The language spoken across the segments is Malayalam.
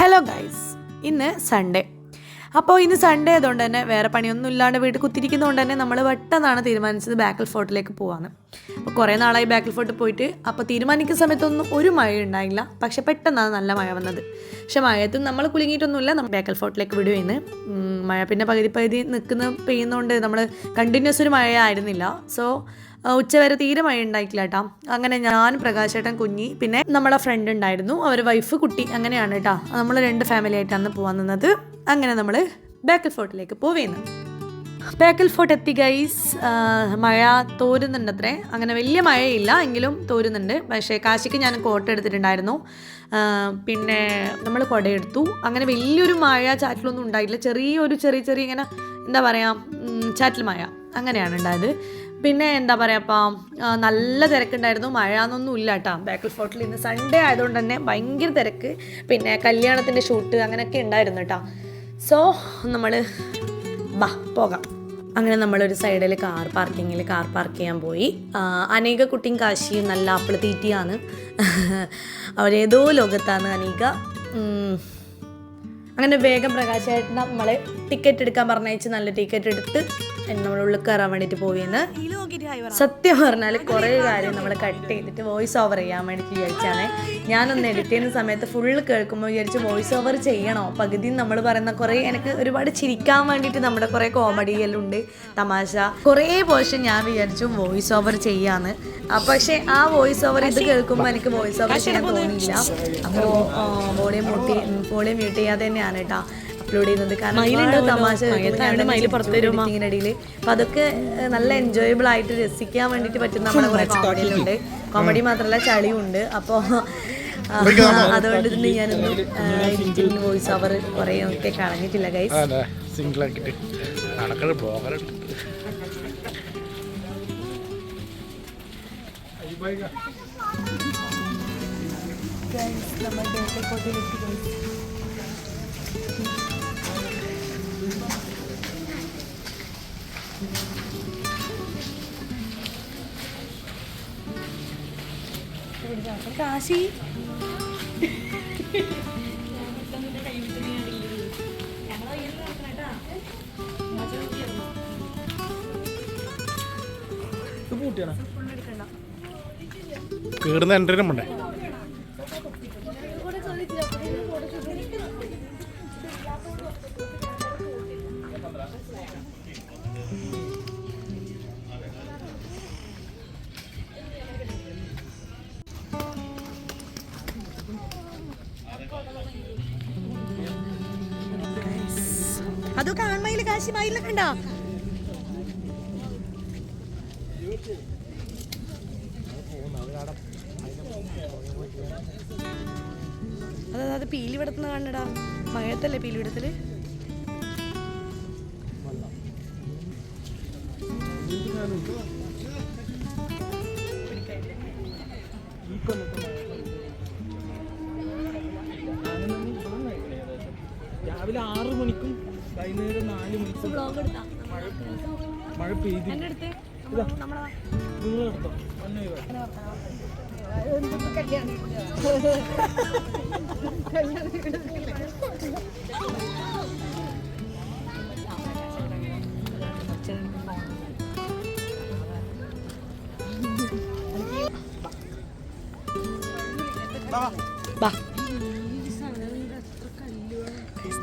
ഹലോ ഗൈസ് ഇന്ന് സൺഡേ അപ്പോൾ ഇന്ന് സൺഡേ ആയതുകൊണ്ട് തന്നെ വേറെ പണിയൊന്നും ഇല്ലാണ്ട് വീട്ടിൽ കുത്തിരിക്കുന്നതുകൊണ്ട് തന്നെ നമ്മൾ പെട്ടെന്നാണ് തീരുമാനിച്ചത് ബാക്കൽ ഫോർട്ടിലേക്ക് പോകാമെന്ന് അപ്പോൾ കുറേ നാളായി ബാക്കൽ ഫോർട്ട് പോയിട്ട് അപ്പോൾ തീരുമാനിക്കുന്ന സമയത്തൊന്നും ഒരു മഴ ഉണ്ടായില്ല. പക്ഷെ പെട്ടെന്നാണ് നല്ല മഴ വന്നത്. പക്ഷെ മഴയത്തും നമ്മൾ കുലുങ്ങിയിട്ടൊന്നുമില്ല. നമ്മൾ ബാക്കൽ ഫോർട്ടിലേക്ക് വിടുകയെന്ന് മഴ പിന്നെ പകുതി പകുതി നിൽക്കുന്ന പെയ്യുന്നതുകൊണ്ട് നമ്മൾ കണ്ടിന്യൂസ് ഒരു മഴ ആയിരുന്നില്ല സോ ഉച്ചവരെ തീരെ മഴ ഉണ്ടായിട്ടില്ല കേട്ടോ അങ്ങനെ ഞാൻ പ്രകാശേട്ടൻ കുഞ്ഞി പിന്നെ നമ്മളെ ഫ്രണ്ട് ഉണ്ടായിരുന്നു. അവർ വൈഫ് കുട്ടി അങ്ങനെയാണ് കേട്ടോ നമ്മൾ രണ്ട് ഫാമിലി ആയിട്ടാണ് പോകാൻ നിന്നത്. അങ്ങനെ നമ്മൾ ബേക്കൽ ഫോർട്ടിലേക്ക് പോവേന്ന്. ബേക്കൽ ഫോർട്ട് എത്തി ഗൈസ് മഴ തോരുന്നുണ്ട് അത്രേ അങ്ങനെ വലിയ മഴയില്ല എങ്കിലും തോരുന്നുണ്ട്. പക്ഷേ കാശിക്ക് ഞാൻ കോട്ട എടുത്തിട്ടുണ്ടായിരുന്നു. പിന്നെ നമ്മൾ കുടയെടുത്തു. അങ്ങനെ വലിയൊരു മഴ ചാറ്റിലൊന്നും ഉണ്ടായില്ല. ചെറിയൊരു ചെറിയ ചെറിയ ഇങ്ങനെ എന്താ പറയുക ചാറ്റിൽ മഴ അങ്ങനെയാണ് ഉണ്ടായത്. പിന്നെ എന്താ പറയുക അപ്പം നല്ല തിരക്കുണ്ടായിരുന്നു. മഴ എന്നൊന്നും ഇല്ല കേട്ടോ ബേക്കൽ ഫോർട്ടിൽ ഇന്ന് സൺഡേ ആയതുകൊണ്ട് തന്നെ ഭയങ്കര തിരക്ക്. പിന്നെ കല്യാണത്തിന്റെ ഷൂട്ട് അങ്ങനെയൊക്കെ ഉണ്ടായിരുന്നു കേട്ടോ സോ നമ്മൾ ബാ പോകാം. അങ്ങനെ നമ്മളൊരു സൈഡിൽ കാർ പാർക്കിങ്ങിൽ കാർ പാർക്ക് ചെയ്യാൻ പോയി. അനേക കുട്ടിയും കാശിയും നല്ല ആപ്പിൾ തീറ്റിയാണ്. അവരേതോ ലോകത്താണ് അനേക അങ്ങനെ വേഗം പ്രകാശമായിട്ട് നമ്മളെ ടിക്കറ്റ് എടുക്കാൻ പറഞ്ഞയച്ച് നല്ല ടിക്കറ്റ് എടുത്ത് നമ്മൾ ഉള്ളിൽ കയറാൻ വേണ്ടിയിട്ട് പോയിന്ന്. സത്യം പറഞ്ഞാൽ കുറേ കാര്യം നമ്മൾ കട്ട് ചെയ്തിട്ട് വോയിസ് ഓവർ ചെയ്യാൻ വേണ്ടിട്ട് വിചാരിച്ചാണ്. ഞാനൊന്ന് എഡിറ്റ് ചെയ്യുന്ന സമയത്ത് ഫുള്ള് കേൾക്കുമ്പോൾ വിചാരിച്ച് വോയിസ് ഓവർ ചെയ്യണോ? പകുതി നമ്മൾ പറയുന്ന കുറേ എനിക്ക് ഒരുപാട് ചിരിക്കാൻ വേണ്ടിയിട്ട് നമ്മുടെ കുറേ കോമഡി എല്ലാം ഉണ്ട് തമാശ. കുറേ പോർഷൻ ഞാൻ വിചാരിച്ചു വോയിസ് ഓവർ ചെയ്യാന്ന്. പക്ഷേ ആ വോയിസ് ഓവർ ഇത് കേൾക്കുമ്പോൾ എനിക്ക് വോയിസ് ഓവർ ചെയ്യാൻ തോന്നിയില്ല. അപ്പോൾ വോളിയം മ്യൂട്ട് വോളിയം മ്യൂട്ട് ചെയ്യാതെ തന്നെയാണ് കേട്ടോ അപ്ലോഡ് ചെയ്യുന്നത് കാരണം ഇടയിൽ അപ്പൊ അതൊക്കെ നല്ല എൻജോയബിൾ ആയിട്ട് രസിക്കാൻ വേണ്ടിട്ട് പറ്റുന്ന നമ്മുടെ കുറെ കോമഡിയിലുണ്ട് കോമഡി മാത്രമല്ല ചളിയും ഉണ്ട് അപ്പോൾ അതുകൊണ്ട് തന്നെ ഞാനൊന്നും എഡിറ്റിംഗ് വോയിസ് ഓവർ കുറെ ഒക്കെ കളഞ്ഞിട്ടില്ല ഗൈസ് നമ്മൾ ഡേറ്റ് ബ്ലോഗറുണ്ട് കാശി? കീറുന്ന എൻട്രിനും വേണ്ടേ കാശി മയിലൊക്കെ ഉണ്ടോ അതെ അത് പീലി വിടത്തുന്ന കണ്ടടാ മഴയത്തല്ലേ പീലി വിടത്തിൽ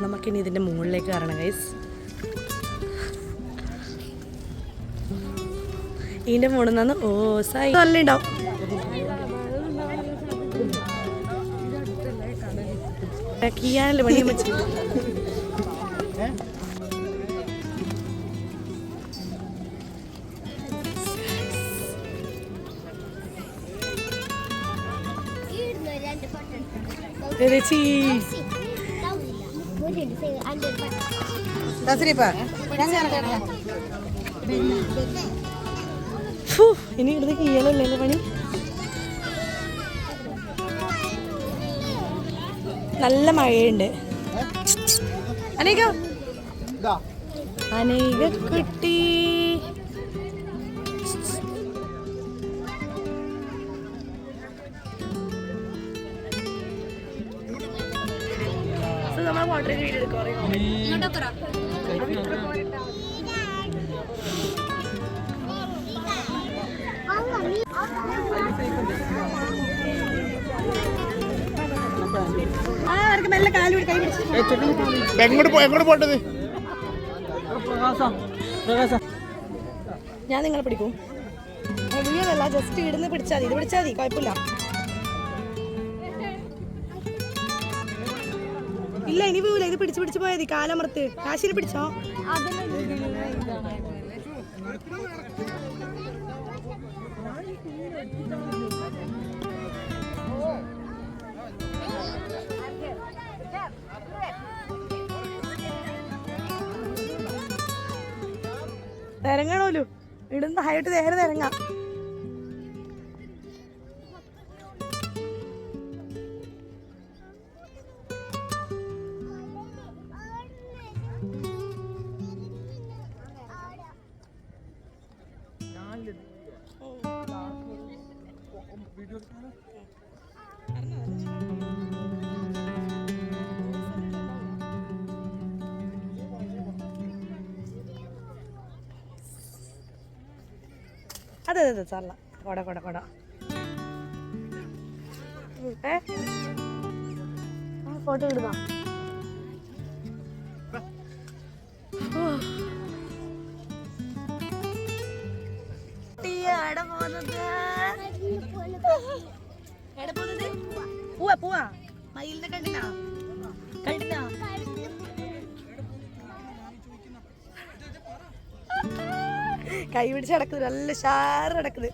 നമുക്കിനി ഇതിന്റെ മുകളിലേക്ക് കയറണം ഗൈസ് ഇതിന്റെ മുകളിൽ നിന്ന് ഓ സായി നല്ല ഉണ്ടാവും ചെയ്യാനല്ലേ പണി വെച്ചു ചേച്ചി ഫു, ഇനി ഇവിടുത്തെ കീഴലല്ലേ പണി? നല്ല മഴയുണ്ട്. അനേക. അനേക കുട്ടി. നമ്മളെ വാട്ടർ വീട് എടുക്കാം എങ്ങോട്ട് പോട്ടത് പ്രകാശ പ്രകാശ ഞാൻ നിങ്ങളെ പിടിക്കും. വീഴല്ല ജസ്റ്റ് ഇടുന്ന് പിടിച്ചാൽ മതി. ഇത് പിടിച്ചാൽ മതി കുഴപ്പമില്ല. ഇല്ല ഇനി വീല ഇത് പിടിച്ച് പിടിച്ച് പോയാൽ മതി. കാലമർത്ത് കാശിന് പിടിച്ചോ? തിരങ്ങണോലു. ഇടുന്ന ഹൈറ്റ് നേരെ തിരങ്ങാം. അതെ അതെ സാറല്ല കൊട കൊട കൊട. ഏ? ഫോട്ടോ ഇടുക പോവാ പോവാ. മയിലിനെ കണ്ടിനാ കണ്ടിനാ കൈ പിടിച്ച് നടക്കുന്നത് നല്ല ഷാറ് നടക്കുന്നത്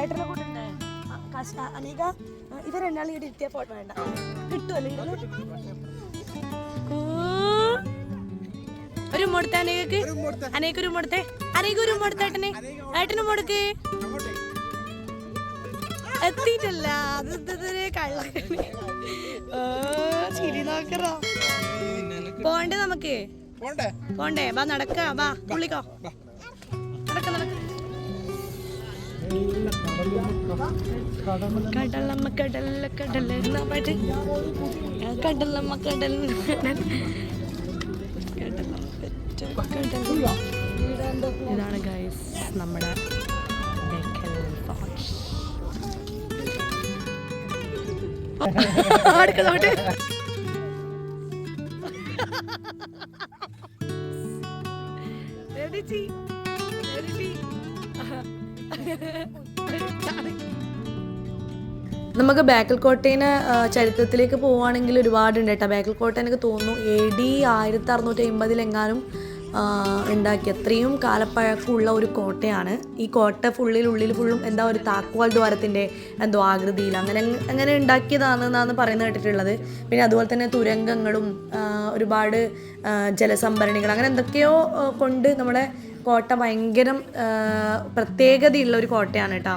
ഏട്ടനെ കൂടെ അനേക ഇവർ രണ്ടാളും ഇവിടെ ഇരുത്തിയ ഫോട്ടോ വേണ്ട. കിട്ടുമല്ലോ ഒരു മുടുത്ത അനേകക്ക്. അനേക ഒരു മുടുത്തെ അനേക ഒരു മുടത്തേട്ടനെ ഏട്ടന്. മുടുക്ക് എത്തിയിട്ടല്ല. അത് ഇതുവരെ കള്ള ചിരി നോക്കറോ. പോണ്ടേ നമുക്ക്? പോണ്ടേ? വാ നടക്ക. വാ പുള്ളിക്കോ കടലമ്മ കടല കടല എന്നാ പാട്ട് കടലമ്മ. ഇതാണ് ഗൈസ് നമ്മുടെ ബേക്കൽ ഫോർട്ട്. നമുക്ക് ബാക്കൽ കോട്ടേനെ ചരിത്രത്തിലേക്ക് പോവുകയാണെങ്കിൽ ഒരുപാടുണ്ട് കേട്ടോ. ബാക്കൽ കോട്ട എനിക്ക് തോന്നുന്നു എ ഡി ആയിരത്തി അറുന്നൂറ്റി അമ്പതിലെങ്ങാനും ഉണ്ടാക്കി. അത്രയും കാലപ്പഴക്കമുള്ള ഒരു കോട്ടയാണ്. ഈ കോട്ട ഫുള്ളിൽ ഉള്ളിൽ ഫുള്ളും എന്താ ഒരു താക്കോൽ ദ്വാരത്തിന്റെ എന്തോ ആകൃതിയിൽ അങ്ങനെ അങ്ങനെ ഉണ്ടാക്കിയതാണെന്നാണ് പറയുന്നത് കേട്ടിട്ടുള്ളത്. പിന്നെ അതുപോലെ തന്നെ തുരങ്കങ്ങളും ഒരുപാട് ജലസംഭരണികൾ അങ്ങനെ എന്തൊക്കെയോ കൊണ്ട് നമ്മുടെ കോട്ട ഭയങ്കരം പ്രത്യേകതയുള്ള ഒരു കോട്ടയാണ് കേട്ടോ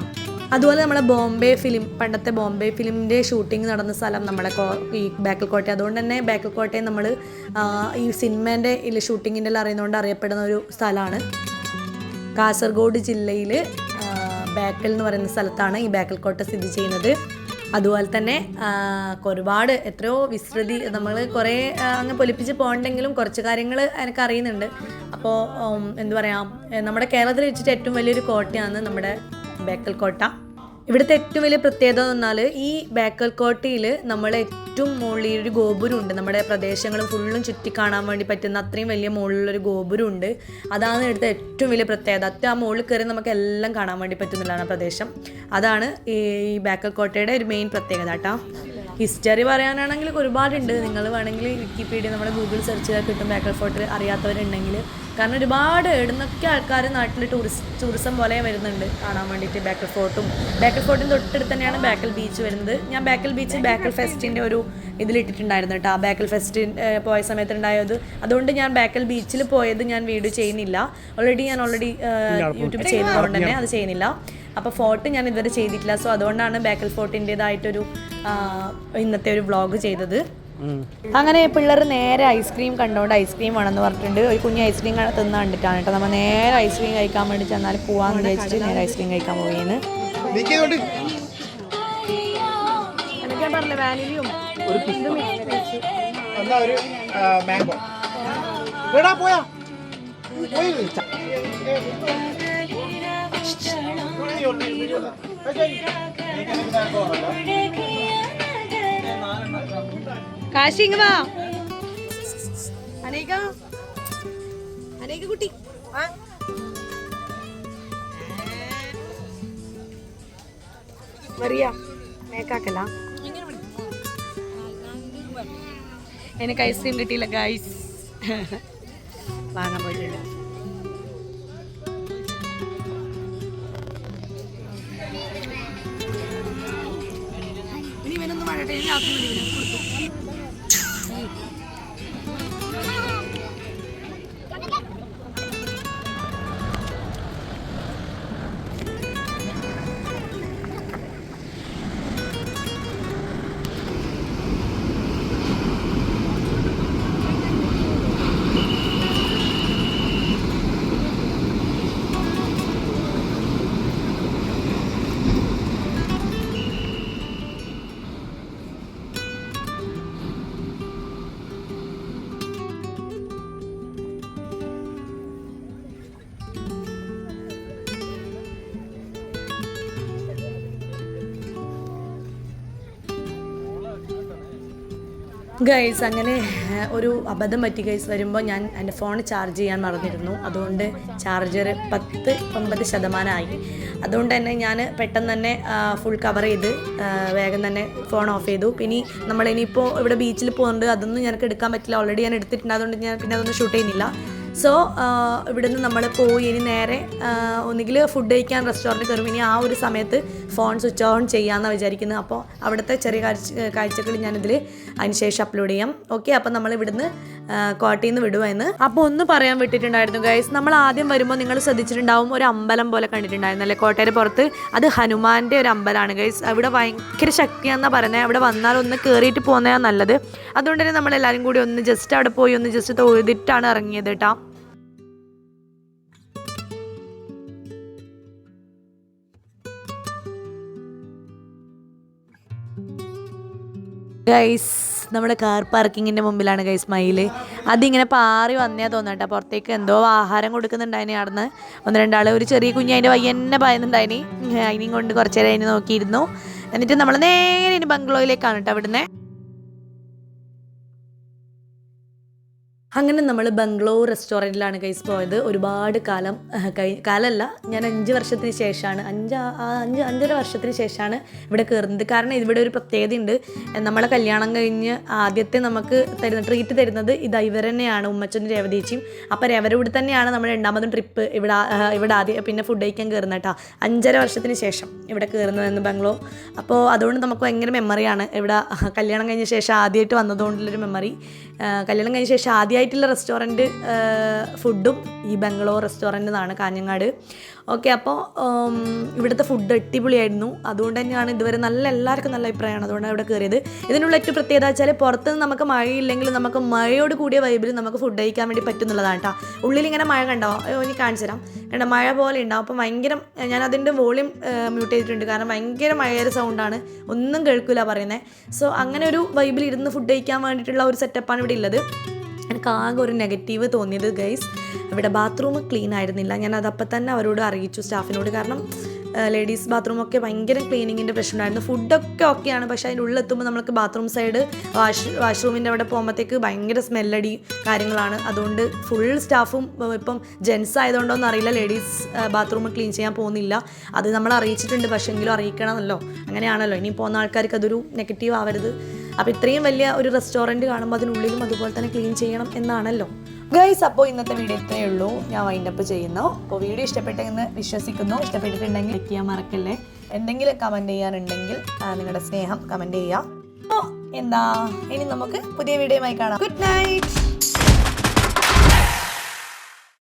അതുപോലെ നമ്മുടെ ബോംബെ ഫിലിം പണ്ടത്തെ ബോംബെ ഫിലിമിന്റെ ഷൂട്ടിംഗ് നടന്ന സ്ഥലം നമ്മുടെ ഈ ബാക്കൽ കോട്ട. അതുകൊണ്ട് തന്നെ ബാക്കൽ കോട്ടയെ നമ്മൾ ഈ സിനിമേന്റെ ഷൂട്ടിങ്ങിന്റെ എല്ലാം അറിയുന്നതുകൊണ്ട് അറിയപ്പെടുന്ന ഒരു സ്ഥലമാണ്. കാസർഗോഡ് ജില്ലയിൽ ബേക്കൽ എന്ന് പറയുന്ന സ്ഥലത്താണ് ഈ ബേക്കൽ കോട്ട സ്ഥിതി ചെയ്യുന്നത്. അതുപോലെ തന്നെ ഒരുപാട് എത്രയോ വിസ്തൃതി നമ്മൾ കുറേ അങ്ങ് പൊലിപ്പിച്ച് പോകണ്ടെങ്കിലും കുറച്ച് കാര്യങ്ങൾ എനിക്ക് അറിയുന്നുണ്ട്. അപ്പോൾ എന്താ പറയുക നമ്മുടെ കേരളത്തിൽ വെച്ചിട്ട് ഏറ്റവും വലിയൊരു കോട്ടയാണ് നമ്മുടെ ബേക്കൽ കോട്ട ഇവിടുത്തെ ഏറ്റവും വലിയ പ്രത്യേകത എന്ന് പറഞ്ഞാൽ ഈ ബേക്കൽ കോട്ടയിൽ നമ്മൾ ഏറ്റവും മുകളിൽ ഒരു ഗോപുരമുണ്ട്. നമ്മുടെ പ്രദേശങ്ങൾ ഫുള്ളും ചുറ്റി കാണാൻ വേണ്ടി പറ്റുന്ന അത്രയും വലിയ മുകളിലൊരു ഗോപുരമുണ്ട്. അതാണ് ഇവിടുത്തെ ഏറ്റവും വലിയ പ്രത്യേകത. അത്ര ആ മുകളിൽ കയറി നമുക്ക് എല്ലാം കാണാൻ വേണ്ടി പറ്റുന്നതാണ് പ്രദേശം. അതാണ് ഈ ബേക്കൽ കോട്ടയുടെ ഒരു മെയിൻ പ്രത്യേകത കേട്ടോ. ഹിസ്റ്ററി പറയാനാണെങ്കിൽ ഒരുപാടുണ്ട്. നിങ്ങൾ വേണമെങ്കിൽ വിക്കിപീഡിയ നമ്മുടെ ഗൂഗിൾ സെർച്ച് ചെയ്താൽ കിട്ടും ബേക്കൽ ഫോർട്ട് അറിയാത്തവരുണ്ടെങ്കിൽ. കാരണം ഒരുപാട് എവിടുന്നൊക്കെ ആൾക്കാർ നാട്ടിൽ ടൂറിസ്റ്റ് ടൂറിസം പോലെ വരുന്നുണ്ട്. കാണാൻ വേണ്ടിയിട്ട് ബേക്കൽ ഫോർട്ടും ബേക്കൽ ഫോർട്ടിന്റെ തൊട്ടടുത്ത് തന്നെയാണ് ബേക്കൽ ബീച്ച് വരുന്നത്. ഞാൻ ബേക്കൽ ബീച്ച് ബേക്കൽ ഫെസ്റ്റിന്റെ ഒരു ഇതിലിട്ടിട്ടുണ്ടായിരുന്നു കേട്ടോ. ആ ബേക്കൽ ഫെസ്റ്റിൻ പോയ സമയത്ത് ഉണ്ടായത് അതുകൊണ്ട് ഞാൻ ബേക്കൽ ബീച്ചിൽ പോയത് ഞാൻ വീഡിയോ ചെയ്യുന്നില്ല. ഓൾറെഡി ഞാൻ ഓൾറെഡി യൂട്യൂബ് ചെയ്തതുകൊണ്ട് തന്നെ അത് ചെയ്യുന്നില്ല. അപ്പോൾ ഫോർട്ട് ഞാൻ ഇതുവരെ ചെയ്തിട്ടില്ല. സോ അതുകൊണ്ടാണ് ബേക്കൽ ഫോർട്ടിന്റെതായിട്ടൊരു ഇന്നത്തെ ഒരു വ്ളോഗ് ചെയ്തത്. അങ്ങനെ പിള്ളേർ നേരെ ഐസ്ക്രീം കണ്ടുകൊണ്ട് ഐസ്ക്രീം വേണമെന്ന് പറഞ്ഞിട്ടുണ്ട്. ഒരു കുഞ്ഞ് ഐസ്ക്രീം തിന്ന് കണ്ടിട്ടാണ് കേട്ടോ. നമ്മൾ നേരെ ഐസ്ക്രീം കഴിക്കാൻ വേണ്ടി ചെന്നാൽ പോവാന്ന് വിചാരിച്ചിട്ട് നേരെ ഐസ്ക്രീം കഴിക്കാൻ പോവുകയെന്ന് പോയാ. കാശി ഇങ്ങ് വാ. അനേക. അനേക കുട്ടി. മറിയ മേക്കാക്കല. എനിക്ക് ഐസ്ക്രീം കിട്ടിയില്ല ഗൈസ് വാങ്ങാൻ പോയിട്ടുണ്ട്. ഇനി ഇവനൊന്നും വേണ്ടട്ടെ ഇനി ഗൈസ് അങ്ങനെ ഒരു അബദ്ധം പറ്റി ഗൈസ് വരുമ്പോൾ ഞാൻ എന്റെ ഫോൺ ചാർജ് ചെയ്യാൻ മറന്നിരുന്നു. അതുകൊണ്ട് ചാർജർ പത്ത് ഒമ്പത് ശതമാനമായി. അതുകൊണ്ട് തന്നെ ഞാൻ പെട്ടെന്ന് തന്നെ ഫുൾ കവർ ചെയ്ത് വേഗം തന്നെ ഫോൺ ഓഫ് ചെയ്തു. പിന്നെ നമ്മൾ ഇനിയിപ്പോൾ ഇവിടെ ബീച്ചിൽ പോകുന്നുണ്ട് അതൊന്നും ഞങ്ങൾക്ക് എടുക്കാൻ പറ്റില്ല. ഓൾറെഡി ഞാൻ എടുത്തിട്ടുണ്ട്. അതുകൊണ്ട് ഞാൻ പിന്നെ അതൊന്നും ഷൂട്ട് ചെയ്യുന്നില്ല. സോ ഇവിടുന്ന് നമ്മൾ പോയി ഇനി നേരെ ഒന്നുകിൽ ഫുഡ് കഴിക്കാൻ റെസ്റ്റോറന്റ് കയറും. ഇനി ആ ഒരു സമയത്ത് ഫോൺ സ്വിച്ച് ഓൺ ചെയ്യാമെന്നാണ് വിചാരിക്കുന്നത് അപ്പോൾ അവിടുത്തെ ചെറിയ കാഴ്ച കാഴ്ചകൾ ഞാനിതിൽ അതിനുശേഷം അപ്ലോഡ് ചെയ്യാം. ഓക്കെ അപ്പോൾ നമ്മൾ ഇവിടുന്ന് കോട്ടയിൽ നിന്ന് വിടുവായിരുന്നു അപ്പോൾ ഒന്ന് പറയാൻ വിട്ടിട്ടുണ്ടായിരുന്നു ഗൈസ് നമ്മൾ ആദ്യം വരുമ്പോൾ നിങ്ങൾ ശ്രദ്ധിച്ചിട്ടുണ്ടാവും ഒരു അമ്പലം പോലെ കണ്ടിട്ടുണ്ടായിരുന്നു അല്ലേ? കോട്ടയുടെ പുറത്ത്. അത് ഹനുമാന്റെ ഒരു അമ്പലമാണ് ഗൈസ് അവിടെ ഭയങ്കര ശക്തിയാണെന്നാണ് പറയുന്നത് അവിടെ വന്നാൽ ഒന്ന് കയറിയിട്ട് പോകുന്നതാണ് നല്ലത്. അതുകൊണ്ട് തന്നെ നമ്മളെല്ലാവരും കൂടി ഒന്ന് ജസ്റ്റ് അവിടെ പോയി ഒന്ന് ജസ്റ്റ് തൊഴുതിട്ടാണ് ഇറങ്ങിയത് കേട്ടോ ഗൈസ് നമ്മുടെ കാർ പാർക്കിങ്ങിന്റെ മുമ്പിലാണ് ഗൈസ് മയിൽ അതിങ്ങനെ പാറി വന്നേ തോന്നട്ടെ പുറത്തേക്ക് എന്തോ ആഹാരം കൊടുക്കുന്നുണ്ടായിനി അവിടുന്ന്. ഒന്ന് രണ്ടാൾ ഒരു ചെറിയ കുഞ്ഞ് അതിന്റെ വയ്യന്നെ പായുന്നുണ്ടായിനി. അതിനെയും കൊണ്ട് കുറച്ച് നേരം അതിനെ നോക്കിയിരുന്നു. എന്നിട്ട് നമ്മൾ നേരെ ബംഗ്ലോയിലേക്കാണ് കേട്ടോ അവിടുന്ന്. അങ്ങനെ നമ്മൾ ബംഗ്ലോ റെസ്റ്റോറന്റിലാണ് കൈസ് പോയത്. ഒരുപാട് കാലം കൈ കാലമല്ല ഞാൻ അഞ്ച് വർഷത്തിന് ശേഷമാണ് അഞ്ച് അഞ്ച് അഞ്ചര വർഷത്തിന് ശേഷമാണ് ഇവിടെ കയറുന്നത് കാരണം ഇവിടെ ഒരു പ്രത്യേകതയുണ്ട്. നമ്മളെ കല്യാണം കഴിഞ്ഞ് ആദ്യത്തെ നമുക്ക് തരുന്ന ട്രീറ്റ് തരുന്നത് ഇത് ഇവർ തന്നെയാണ് ഉമ്മച്ചനും രേവതീച്ചിയും അപ്പോൾ ഇവിടെ തന്നെയാണ് നമ്മൾ രണ്ടാമതും ട്രിപ്പ് ഇവിടെ ഇവിടെ ആദ്യം പിന്നെ ഫുഡ് കഴിക്കാൻ കയറുന്നത് കേട്ടോ. അഞ്ചര വർഷത്തിന് ശേഷം ഇവിടെ കയറുന്നതെന്ന് ബംഗ്ലോ അപ്പോൾ അതുകൊണ്ട് നമുക്ക് ഭയങ്കര മെമ്മറിയാണ് ഇവിടെ കല്യാണം കഴിഞ്ഞ ശേഷം ആദ്യമായിട്ട് വന്നതുകൊണ്ടുള്ളൊരു മെമ്മറി കല്യാണം കഴിഞ്ഞ ശേഷം ആദ്യമായിട്ടുള്ള റെസ്റ്റോറന്റ് ഫുഡും ഈ ബംഗ്ലൂർ റെസ്റ്റോറന്റ് നിന്നാണ് കാഞ്ഞങ്ങാട്. ഓക്കെ അപ്പോൾ ഇവിടുത്തെ ഫുഡ് അടിപൊളിയായിരുന്നു. അതുകൊണ്ട് തന്നെയാണ് ഇതുവരെ നല്ല എല്ലാവർക്കും നല്ല അഭിപ്രായമാണ് അതുകൊണ്ടാണ് ഇവിടെ കയറിയത്. ഇതിനുള്ള ഏറ്റവും പ്രത്യേകത വെച്ചാൽ പുറത്തുനിന്ന് നമുക്ക് മഴയില്ലെങ്കിൽ നമുക്ക് മഴയോട് കൂടിയ വൈബിൽ നമുക്ക് ഫുഡ് കഴിക്കാൻ വേണ്ടി പറ്റുന്നുള്ളതാണ് കേട്ടോ. ഉള്ളിൽ ഇങ്ങനെ മഴ കണ്ടോ? ഇനി കാണിച്ചു തരാം. കണ്ടോ മഴ പോലെ ഉണ്ടാവും. അപ്പോൾ ഭയങ്കര ഞാൻ അതിന്റെ വോളിയം മ്യൂട്ട് ചെയ്തിട്ടുണ്ട്. കാരണം ഭയങ്കര മഴയുടെ സൗണ്ടാണ് ഒന്നും കേൾക്കില്ല പറയുന്നത് സോ അങ്ങനെ ഒരു വൈബിൽ ഇരുന്ന് ഫുഡ് കഴിക്കാൻ വേണ്ടിയിട്ടുള്ള ഒരു സെറ്റപ്പാണ് ഇവിടെ ഉള്ളത്. എനിക്ക് ആകെ ഒരു നെഗറ്റീവ് തോന്നിയത് ഗൈസ് ഇവിടെ ബാത്റൂം ക്ലീൻ ആയിരുന്നില്ല. ഞാൻ അതപ്പം തന്നെ അവരോട് അറിയിച്ചു സ്റ്റാഫിനോട് കാരണം ലേഡീസ് ബാത്റൂമൊക്കെ ഭയങ്കര ക്ലീനിങ്ങിന്റെ പ്രശ്നമുണ്ടായിരുന്നു. ഫുഡൊക്കെ ഓക്കെയാണ് പക്ഷേ അതിന്റെ ഉള്ളിലെത്തുമ്പോൾ നമുക്ക് ബാത്റൂം സൈഡ് വാഷ് വാഷ്റൂമിന്റെ അവിടെ പോകുമ്പോഴത്തേക്ക് ഭയങ്കര സ്മെല്ലടി കാര്യങ്ങളാണ്. അതുകൊണ്ട് ഫുൾ സ്റ്റാഫും ഇപ്പം ജെൻസ് ആയതുകൊണ്ടൊന്നും അറിയില്ല. ലേഡീസ് ബാത്റൂം ക്ലീൻ ചെയ്യാൻ പോകുന്നില്ല. അത് നമ്മൾ അറിയിച്ചിട്ടുണ്ട് പക്ഷേ എങ്കിലും അറിയിക്കണമല്ലോ. അങ്ങനെയാണല്ലോ. ഇനി പോകുന്ന ആൾക്കാർക്ക് അതൊരു നെഗറ്റീവ് ആവരുത്. അപ്പോൾ ഇത്രയും വലിയ ഒരു റെസ്റ്റോറന്റ് കാണുമ്പോൾ അതിനുള്ളിലും അതുപോലെ തന്നെ ക്ലീൻ ചെയ്യണം എന്നാണല്ലോ. ഗൈസ് അപ്പോൾ ഇന്നത്തെ വീഡിയോ ഇത്രയേ ഉള്ളൂ. ഞാൻ വൈൻഡപ്പ് ചെയ്യുന്നു. അപ്പോൾ വീഡിയോ ഇഷ്ടപ്പെട്ടെന്ന് വിശ്വസിക്കുന്നു. ഇഷ്ടപ്പെട്ടിട്ടുണ്ടെങ്കിൽ ലൈക്ക് ചെയ്യാൻ മറക്കല്ലേ? എന്തെങ്കിലും കമന്റ് ചെയ്യാനുണ്ടെങ്കിൽ നിങ്ങളുടെ സ്നേഹം കമന്റ് ചെയ്യുക. അപ്പോൾ എന്താ? ഇനി നമുക്ക് പുതിയ വീഡിയോയുമായി കാണാം. Good night